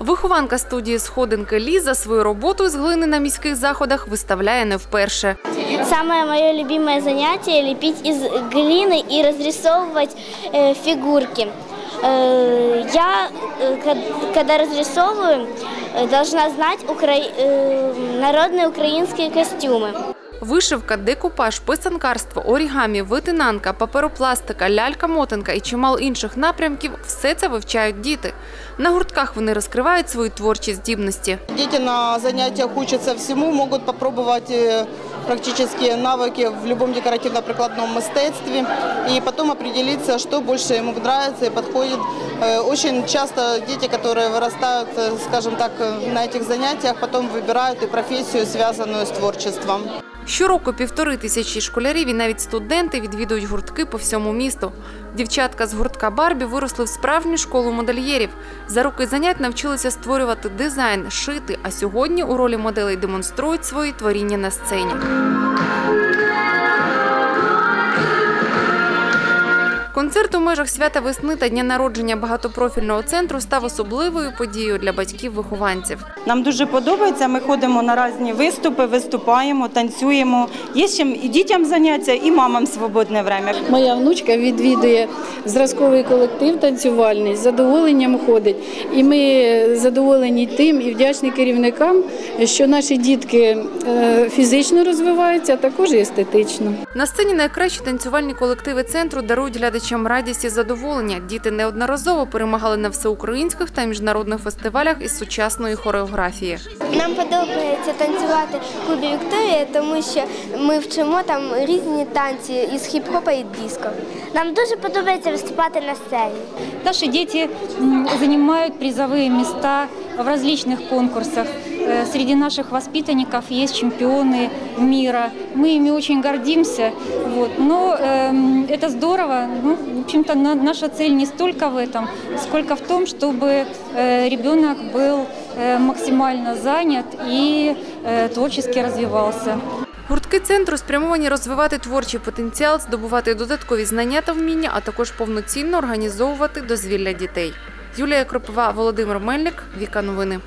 Вихованка студії Сходинки Ліза свою роботу з глини на міських заходах виставляє не вперше. Самое мое любимое занятие – лепить из глины и разрисовывать э, фигурки. Э, я, э, кад- когда разрисовываю, э, должна знать укра- э, народные украинские костюмы. Вишивка, декупаж, писанкарство, орігамі, витинанка, паперопластика, лялька-мотанка і чимало інших напрямків – все це вивчають діти. На гуртках вони розкривають свої творчі здібності. Дети на занятиях учатся всему, могут попробовать э, практические навыки в любом декоративно-прикладном мастерстве и потом определиться, что больше ему нравится и подходит. Э, Очень часто дети, которые вырастают, э, скажем так, э, на этих занятиях, потом выбирают и профессию, связанную с творчеством. Щороку півтори тисячі школярів і навіть студенти відвідують гуртки по всьому місту. Дівчатка з гуртка Барбі виросли в справжню школу модельєрів. За роки занять навчилися створювати дизайн, шити, а сьогодні у ролі моделей демонструють свої творіння на сцені. Концерт у межах свята весни та дня народження багатопрофільного центру став особливою подією для батьків-вихованців. Нам дуже подобається. Ми ходимо на різні виступи, виступаємо, танцюємо. Є з чим і дітям заняття, і мамам свободне время. Моя внучка відвідує зразковий колектив танцювальний, з задоволенням ходить. І ми задоволені тим і вдячні керівникам, що наші дітки е, фізично розвиваються, а також і естетично. На сцені найкращі танцювальні колективи центру дарують глядачам радість і задоволення. Діти неодноразово перемагали на всеукраїнських та міжнародних фестивалях із сучасної хореографії. Нам подобається танцювати в клубі Вікторія, тому що ми вчимо там різні танці із хіп-хопа і диско. Нам дуже подобається виступати на сцені. Наши дети м, занимают призовые места в различных конкурсах. Э, Среди наших воспитанников есть чемпионы мира. Мы ими очень гордимся. Вот. Но эм, это здорово. Ну, в общем-то, на- наша цель не столько в этом, сколько в том, чтобы э, ребенок был э, максимально занят и э, творчески развивался. Гуртки центру спрямовані розвивати творчий потенціал, здобувати додаткові знання та вміння, а також повноцінно організовувати дозвілля дітей. Юлія Кропова, Володимир Мельник, Віка Новини.